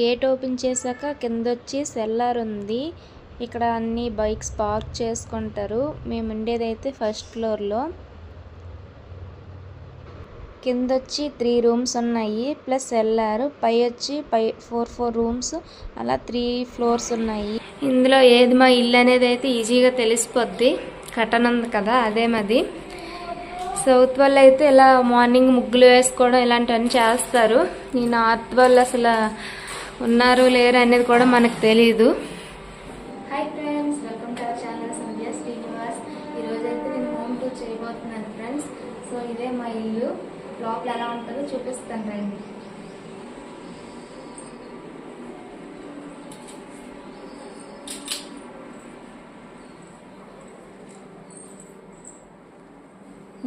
Gate open చేశాక కింద వచ్చి సెల్లార్ ఉంది. ఇక్కడ అన్ని బైక్స్ పార్క్ చేసుకుంటారు. మేము ఉండేదైతే ఫస్ట్ ఫ్లోర్లో కింద వచ్చి త్రీ రూమ్స్ ఉన్నాయి. ప్లస్ ఎల్ఆర్ పై వచ్చి పై ఫోర్ ఫోర్ రూమ్స్ అలా త్రీ ఫ్లోర్స్ ఉన్నాయి. ఇందులో ఏది మా ఇల్లు అనేది అయితే ఈజీగా తెలిసిపోద్ది. కటన్ ఉంది కదా అదే మాది. సౌత్ వాళ్ళు అయితే ఇలా మార్నింగ్ ముగ్గులు వేసుకోవడం ఇలాంటివన్నీ చేస్తారు. ఈ నార్త్ వాళ్ళు అసలు ఉన్నారు లేరు అనేది కూడా మనకు తెలియదు hi friends welcome to our channel Sandhya Srinivas ఈరోజు అయితే నేను హోమ్ టూర్ చేయబోతున్నాను ఫ్రెండ్స్ సో ఇదే మా ఇల్లు. లోపల ఎలా ఉంటుందో చూపిస్తాను రండి.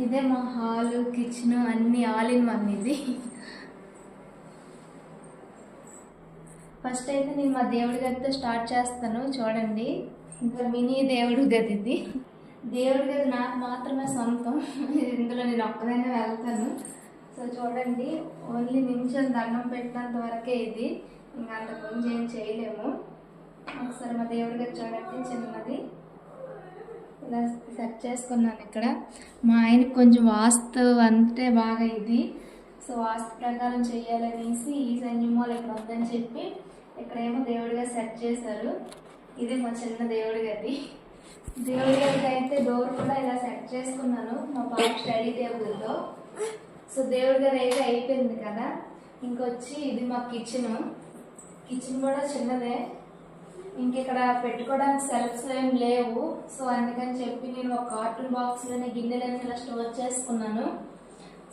ఇదే మా హాలు కిచెన్ అన్ని ఆల్ ఇన్ వన్ ఇది. ఫస్ట్ అయితే నేను మా దేవుడి గదితో స్టార్ట్ చేస్తాను చూడండి. ఇంకా మినీ దేవుడి గది ఇది. దేవుడి గది నాకు మాత్రమే సొంతం. ఇందులో నేను ఒక్కదైనా వెళ్తాను. సో చూడండి ఓన్లీ నిమిషం దండం పెట్టినంత వరకే ఇది. ఇంకా అంత మించి ఏం చేయలేము. ఒకసారి మా దేవుడి గది చూడండి చిన్నది. ఇలా సెట్ చేసుకున్నాను ఇక్కడ. మా ఆయనకి కొంచెం వాస్తు అంటే బాగా ఇది. సో వాస్తు ప్రకారం చేయాలనేసి ఈ సైన్యమూల ఇక్కడ ఉందని చెప్పి ఇక్కడేమో దేవుడిగా సెట్ చేశారు. ఇది మా చిన్న దేవుడి గది దేవుడి గదికి అయితే డోర్ కూడా ఇలా సెట్ చేసుకున్నాను మా పాప స్టడీ టేబుల్తో. సో దేవుడి గది అయితే అయిపోయింది కదా. ఇంకొచ్చి ఇది మా కిచెన్ కిచెన్ కూడా చిన్నదే. ఇంక ఇక్కడ పెట్టుకోవడానికి సెల్ఫ్స్ ఏం లేవు. సో అందుకని చెప్పి నేను ఒక కార్టూన్ బాక్స్లోనే గిన్నెలన్నీ ఇలా స్టోర్ చేసుకున్నాను.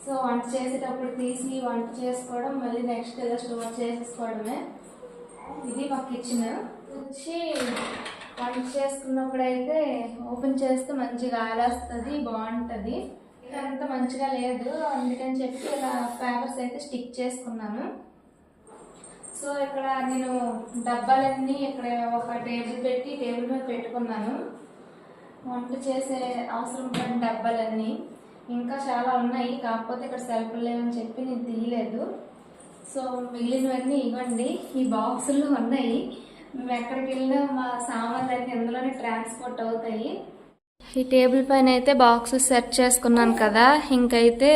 సో వంట చేసేటప్పుడు తీసి వంట చేసుకోవడం మళ్ళీ నెక్స్ట్ ఇలా స్టోర్ చేసేసుకోవడమే. ఇది మా కిచెన్ వచ్చి వంట చేసుకున్నప్పుడు అయితే ఓపెన్ చేస్తే మంచిగా ఆలేస్తుంది బాగుంటుంది. ఇదంతా మంచిగా లేదు. అందుకని చెప్పి ఇలా పేపర్స్ అయితే స్టిక్ చేసుకున్నాను. సో ఇక్కడ నేను డబ్బాలన్నీ ఇక్కడ ఒక టేబుల్ పెట్టి టేబుల్ మీద పెట్టుకున్నాను. వంట చేసే అవసరం పడిన డబ్బాలన్నీ. ఇంకా చాలా ఉన్నాయి. కాకపోతే ఇక్కడ సెల్ఫ్ లేవని చెప్పి నేను తీయలేదు. సో మిగిలినవన్నీ ఇవ్వండి. ఈ బాక్సుల్లో ఉన్నాయి. మేము ఎక్కడికి వెళ్ళినా మా సామాన్లు అన్నీ ఇందులోనే ట్రాన్స్పోర్ట్ అవుతాయి. ఈ టేబుల్ పైన అయితే బాక్స్ సెట్ చేసుకున్నాను కదా. ఇంకైతే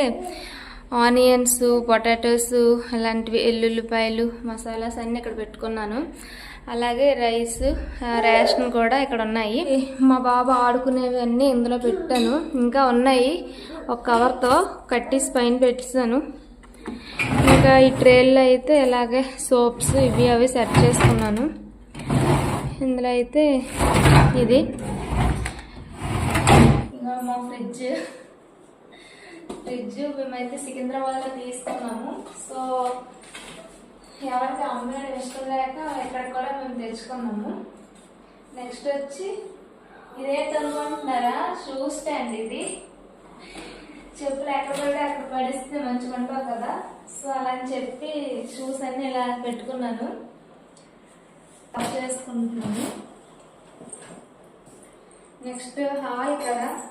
ఆనియన్స్ పొటాటోస్ అలాంటివి ఎల్లుల్లిపాయలు మసాలాస్ అన్నీ ఇక్కడ పెట్టుకున్నాను. అలాగే రైస్ రేషన్ కూడా ఇక్కడ ఉన్నాయి. మా బాబు ఆడుకునేవి అన్నీ ఇందులో పెట్టాను. ఇంకా ఉన్నాయి. ఒక కవర్తో కట్టేసి పైన పెట్టాను ఇంకా ఈ ట్రేల్లో అయితే ఇలాగే సోప్స్ ఇవి అవి సెట్ చేసుకున్నాను. ఇందులో అయితే ఇది. మా ఫ్రిడ్జ్. ఫ్రిడ్జ్ మేమైతే సికింద్రాబాద్లో తీసుకున్నాము. సో ఎవరికి అమ్మేయడం ఇష్టం లేక ఇక్కడ కూడా మేము తెచ్చుకున్నాము. నెక్స్ట్ వచ్చి ఇదే అనుకుంటున్నారా షూ స్టాండ్ ఇది. చెప్పులు ఎక్కడ పడితే అక్కడ పడిస్తే మంచిగా ఉంటావు కదా? సో అలా అని చెప్పి షూస్ అన్ని ఇలా పెట్టుకున్నాను. చేసుకుంటున్నాను. నెక్స్ట్ హాల్ కదా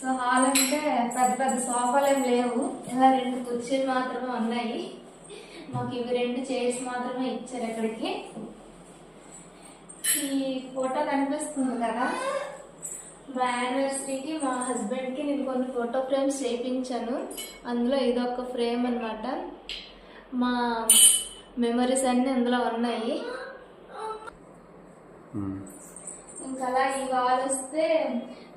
సో హాల్ అంటే పెద్ద పెద్ద సోఫాలు ఏం లేవు. ఇలా రెండు కుర్చీలు మాత్రమే ఉన్నాయి. మాకు ఇవి రెండు చైర్స్ మాత్రమే ఇచ్చారు ఇక్కడికి ఈ ఫోటో కనిపిస్తుంది కదా? మా యానివర్సరీకి మా హస్బెండ్ కొన్ని ఫోటో ఫ్రేమ్స్ చేయించాను అందులో ఇదొక ఫ్రేమ్ అన్నమాట. మా మెమరీస్ అన్నీ అందులో ఉన్నాయి. ఇంకా అలా ఈ వాల్ వస్తే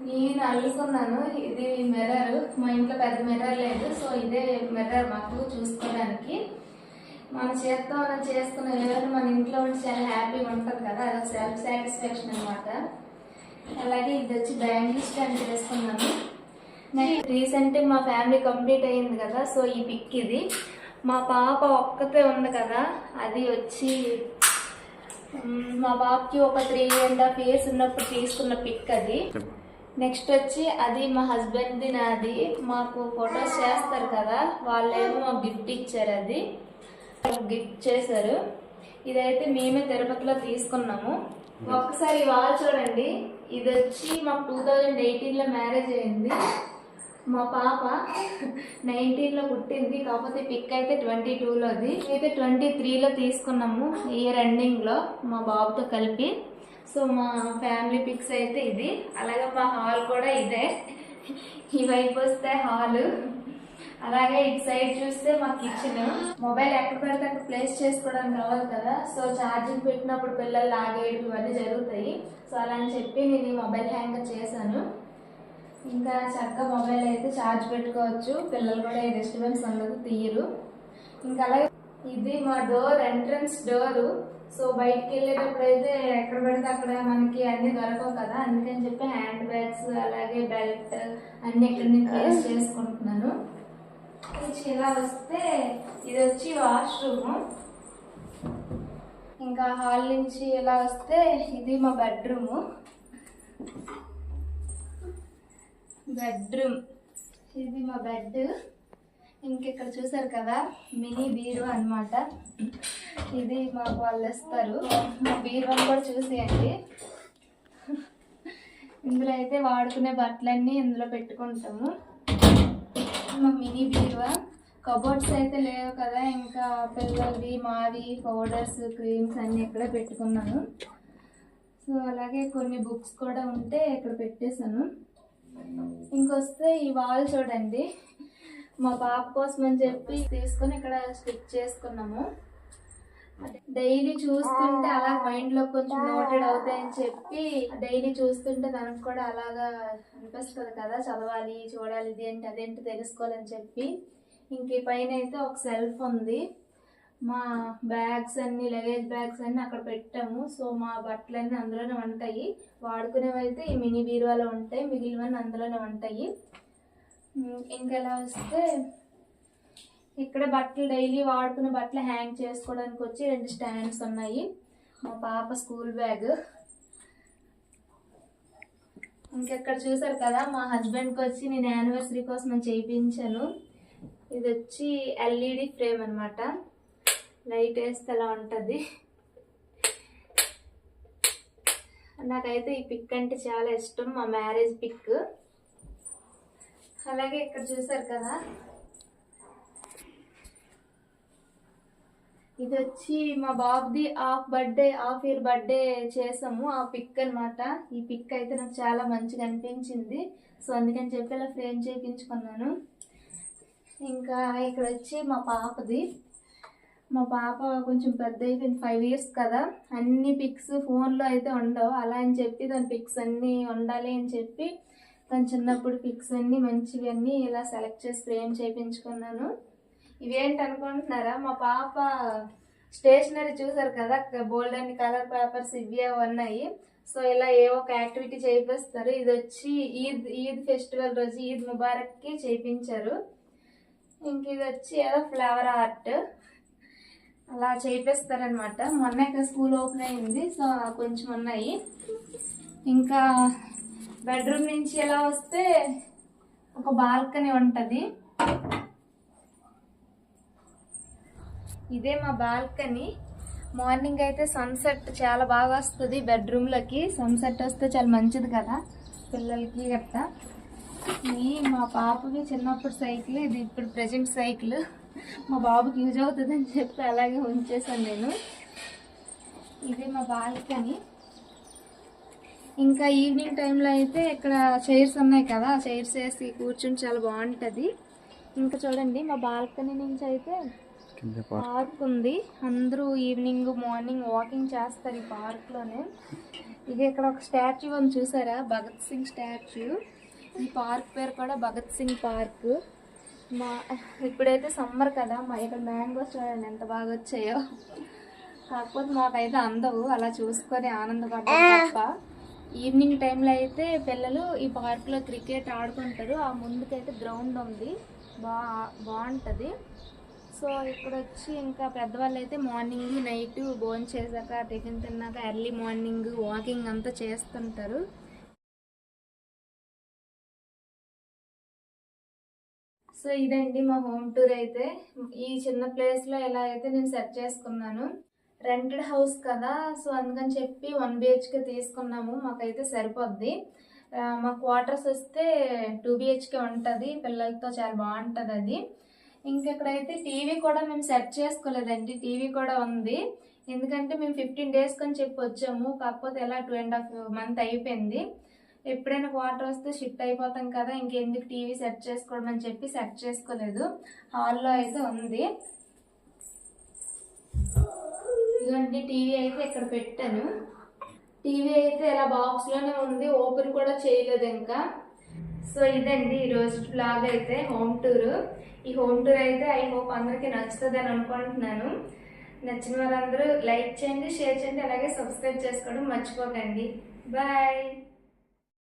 నేను అల్లుకున్నాను. ఇది మిర్రర్ మా ఇంట్లో పెద్ద మిర్రర్ లేదు. సో ఇదే మిర్రర్ మాకు చూసుకోవడానికి. మన చేత్తో మనం చేసుకున్న ఏదైనా మన ఇంట్లో ఉంటే చాలా హ్యాపీగా ఉంటుంది కదా. అదొక సెల్ఫ్ సాటిస్ఫాక్షన్ అనమాట అలాగే ఇది వచ్చి బ్యాంగిల్ స్టాండ్ చేసుకున్నాను. రీసెంట్ మా ఫ్యామిలీ కంప్లీట్ అయింది కదా సో ఈ పిక్ ఇది. మా పాప ఒక్కతే ఉంది కదా అది వచ్చి మ్, బాబుకి ఒక త్రీ అండ్ హాఫ్ ఇయర్స్ ఉన్నప్పుడు తీసుకున్న పిక్ అది. నెక్స్ట్ వచ్చి అది మా హస్బెండ్ది నాది. మాకు ఫొటోస్ చేస్తారు కదా వాళ్ళేమో మాకు గిఫ్ట్ ఇచ్చారు అది. గిఫ్ట్ చేశారు. ఇదైతే మేమే తిరుపతిలో తీసుకున్నాము. ఒక్కసారి వాల్ చూడండి. ఇది వచ్చి మాకు టూ థౌజండ్ ఎయిటీన్లో మ్యారేజ్ అయింది. మా పాప నైన్టీన్లో పుట్టింది కాకపోతే పిక్ అయితే ట్వంటీ టూలోది అయితే ట్వంటీ త్రీలో తీసుకున్నాము ఇయర్ ఎండింగ్లో మా బాబుతో కలిపి. సో మా ఫ్యామిలీ పిక్స్ అయితే ఇది. అలాగే మా హాల్ కూడా ఇదే. ఈ వైపు వస్తే హాల్ అలాగే ఇటు సైడ్ చూస్తే మా కిచెన్ మొబైల్ ఎక్కడ పడితే అక్కడ ప్లేస్ చేసుకోవడానికి అవ్వదు కదా. సో ఛార్జింగ్ పెట్టినప్పుడు పిల్లలు లాగేయడం ఇవన్నీ జరుగుతాయి. సో అలా అని చెప్పి నేను ఈ మొబైల్ హ్యాంగర్ చేశాను. ఇంకా చక్కగా మొబైల్ అయితే ఛార్జ్ పెట్టుకోవచ్చు. పిల్లలు కూడా ఈ డిస్టర్బెన్స్ ఉండదు తీయరు. ఇంకా అలాగే ఇది మా డోర్ ఎంట్రన్స్ డోరు సో బయటికి వెళ్ళేటప్పుడు అయితే ఎక్కడ పడితే అక్కడ మనకి అన్ని దొరకవు కదా. అందుకని చెప్పి హ్యాండ్ బ్యాగ్స్ అలాగే బెల్ట్ అన్ని ఇక్కడ నేను ప్లేస్ చేసుకుంటున్నాను. ఇలా వస్తే ఇది వచ్చి వాష్రూమ్ ఇంకా హాల్ నుంచి ఇలా వస్తే ఇది మా బెడ్రూమ్ బెడ్రూమ్. ఇది మా బెడ్. ఇంకెక్కడ చూసారు కదా? మినీ బీరువా అన్నమాట. ఇది మాకు వాళ్ళు ఇస్తారు. మా బీరువాని కూడా చూసేయండి. ఇందులో అయితే వాడుకునే బట్టలన్నీ ఇందులో పెట్టుకుంటాము. మా మినీ బీరువా. కబోర్డ్స్ అయితే లేవు కదా ఇంకా పిల్లలది మావి పౌడర్స్ క్రీమ్స్ అన్నీ ఇక్కడే పెట్టుకున్నాను. సో అలాగే కొన్ని బుక్స్ కూడా ఉంటే ఇక్కడ పెట్టేశాను. ఇంకొస్తే ఈ వాల్ చూడండి. మా పాప కోసం అని చెప్పి తీసుకొని ఇక్కడ స్టిక్ చేసుకున్నాము. డైలీ చూస్తుంటే అలా మైండ్లో కొంచెం నోటెడ్ అవుతాయని చెప్పి డైలీ చూస్తుంటే తనకు కూడా అలాగా అనిపిస్తుంది కదా చదవాలి చూడాలి ఇది ఏంటి అదేంటి తెలుసుకోవాలని చెప్పి. ఇంక ఈ పైన అయితే ఒక సెల్ఫ్ ఉంది. మా బ్యాగ్స్ అన్ని లగేజ్ బ్యాగ్స్ అన్ని అక్కడ పెట్టాము. సో మా బట్టలన్నీ అందులోనే ఉంటాయి. వాడుకునేవి అయితే ఈ మినీ బీరువాలో ఉంటాయి. మిగిలినవన్నీ అందులోనే ఉంటాయి. ఇంకెలా ఇంకా ఎలా వస్తే ఇక్కడ బట్టలు డైలీ వాడుకునే బట్టలు హ్యాంగ్ చేసుకోవడానికి వచ్చి రెండు స్టాండ్స్ ఉన్నాయి. మా పాప స్కూల్ బ్యాగ్. ఇంకెక్కడ చూసారు కదా? మా హస్బెండ్కి వచ్చి నేను యానివర్సరీ కోసం నేను చేయించాను. ఇది వచ్చి ఎల్ఈడి ఫ్రేమ్ అనమాట లైట్ వేస్తే అలా ఉంటుంది? నాకైతే ఈ పిక్ అంటే చాలా ఇష్టం మా మ్యారేజ్ పిక్. అలాగే ఇక్కడ చూసారు కదా? ఇది వచ్చి మా బాబుది half birthday half year birthday చేసాము ఆ పిక్ అన్నమాట. ఈ పిక్ అయితే నాకు చాలా మంచిగా అనిపించింది. సో అందుకని చెప్పి ఇలా ఫ్రేమ్ చేయించుకున్నాను. ఇంకా ఇక్కడ వచ్చి మా పాపది. మా పాప కొంచెం పెద్ద అయిపోయింది ఫైవ్ ఇయర్స్ కదా. అన్ని పిక్స్ ఫోన్లో అయితే ఉండవు. అలా అని చెప్పి దాని పిక్స్ అన్నీ ఉండాలి అని చెప్పి తను చిన్నప్పుడు పిక్స్ అన్నీ మంచివి అన్నీ ఇలా సెలెక్ట్ చేసి ఫ్రేమ్ చేయించుకున్నాను. ఇవేంటి అనుకుంటున్నారా? మా పాప స్టేషనరీ చూసారు కదా బోల్డ్ అండ్ కలర్ పేపర్స్ ఇవి అవి ఉన్నాయి. సో ఇలా ఏ ఒక యాక్టివిటీ చేయిస్తారు ఇది వచ్చి ఈద్ ఈద్ ఫెస్టివల్ రోజు ఈద్ ముబారక్కి చేయించారు. ఇంక ఇది వచ్చి ఏదో ఫ్లవర్ ఆర్ట్ అలా చేయిస్తారనమాట మొన్న ఇక్కడ స్కూల్ ఓపెన్ అయింది సో కొంచెం ఉన్నాయి. ఇంకా బెడ్రూమ్ నుంచి ఎలా వస్తే ఒక బాల్కనీ ఉంటుంది. ఇదే మా బాల్కనీ. మార్నింగ్ అయితే సన్సెట్ చాలా బాగా వస్తుంది బెడ్రూమ్లోకి. సన్సెట్ వస్తే చాలా మంచిది కదా పిల్లలకి గట్టా. మా పాపకి చిన్నప్పుడు సైకిల్ ఇది ఇప్పుడు ప్రజెంట్ సైకిల్. మా బాబుకి యూజ్ అవుతుంది అని చెప్పి అలాగే ఉంచేసాను నేను. ఇది మా బాల్కనీ. ఇంకా ఈవినింగ్ టైంలో అయితే ఇక్కడ చైర్స్ ఉన్నాయి కదా చైర్స్ వేసి కూర్చుని చాలా బాగుంటుంది. ఇంకా చూడండి మా బాల్కనీ నుంచి అయితే పార్క్ ఉంది. అందరూ ఈవినింగ్ మార్నింగ్ వాకింగ్ చేస్తారు ఈ పార్క్లోనే. ఇది ఇక్కడ ఒక స్టాచ్యూ ఉంది చూసారా? భగత్ సింగ్ స్టాచ్యూ. ఈ పార్క్ పేరు కూడా భగత్ సింగ్ పార్క్. మా ఇప్పుడైతే సమ్మర్ కదా మా ఇక్కడ మ్యాంగోస్ చూడండి ఎంత బాగా వచ్చాయో. కాకపోతే మాకైతే అందవు అలా చూసుకొని ఆనందపడ్డాం తప్ప. ఈవినింగ్ టైంలో అయితే పిల్లలు ఈ పార్క్లో క్రికెట్ ఆడుకుంటారు ఆ ముందుకైతే గ్రౌండ్ ఉంది. బా బాగుంటుంది. సో ఇక్కడ వచ్చి ఇంకా పెద్దవాళ్ళు అయితే మార్నింగ్ నైట్ భోజనం చేశాక టిఫిన్ తిన్నాక ఎర్లీ మార్నింగ్ వాకింగ్ అంతా చేస్తుంటారు. సో ఇదండి మా హోమ్ టూర్ అయితే. ఈ చిన్న ప్లేస్లో ఎలా అయితే నేను సెట్ చేసుకున్నాను. రెంటెడ్ హౌస్ కదా సో అందుకని చెప్పి వన్ బిహెచ్కే తీసుకున్నాము. మాకైతే సరిపోద్ది. మా క్వార్టర్స్ వస్తే టూ బిహెచ్కే ఉంటుంది. పిల్లలతో చాలా బాగుంటుంది అది. ఇంకెక్కడైతే టీవీ కూడా మేము సెట్ చేసుకోలేదండి. టీవీ కూడా ఉంది. ఎందుకంటే మేము ఫిఫ్టీన్ డేస్ అని చెప్పి వచ్చాము. కాకపోతే ఎలా టూ అండ్ హాఫ్ మంత్ అయిపోయింది. ఎప్పుడైనా వాటర్ వస్తే షిఫ్ట్ అయిపోతాం కదా ఇంకెందుకు టీవీ సెట్ చేసుకోవడం అని చెప్పి సెట్ చేసుకోలేదు. హాల్లో అయితే ఉంది. ఇలాంటి టీవీ అయితే ఇక్కడ పెట్టాను. టీవీ అయితే ఇలా బాక్స్లోనే ఉంది ఓపెన్ కూడా చేయలేదు ఇంకా. సో ఇదండి ఈ రోజు బ్లాగ్ అయితే హోమ్ టూర్. ఈ హోమ్ టూర్ అయితే ఐ హోప్ అందరికీ నచ్చుతుంది అని అనుకుంటున్నాను. నచ్చిన వారందరూ లైక్ చేయండి షేర్ చేయండి అలాగే సబ్స్క్రైబ్ చేసుకోవడం మర్చిపోకండి. బాయ్!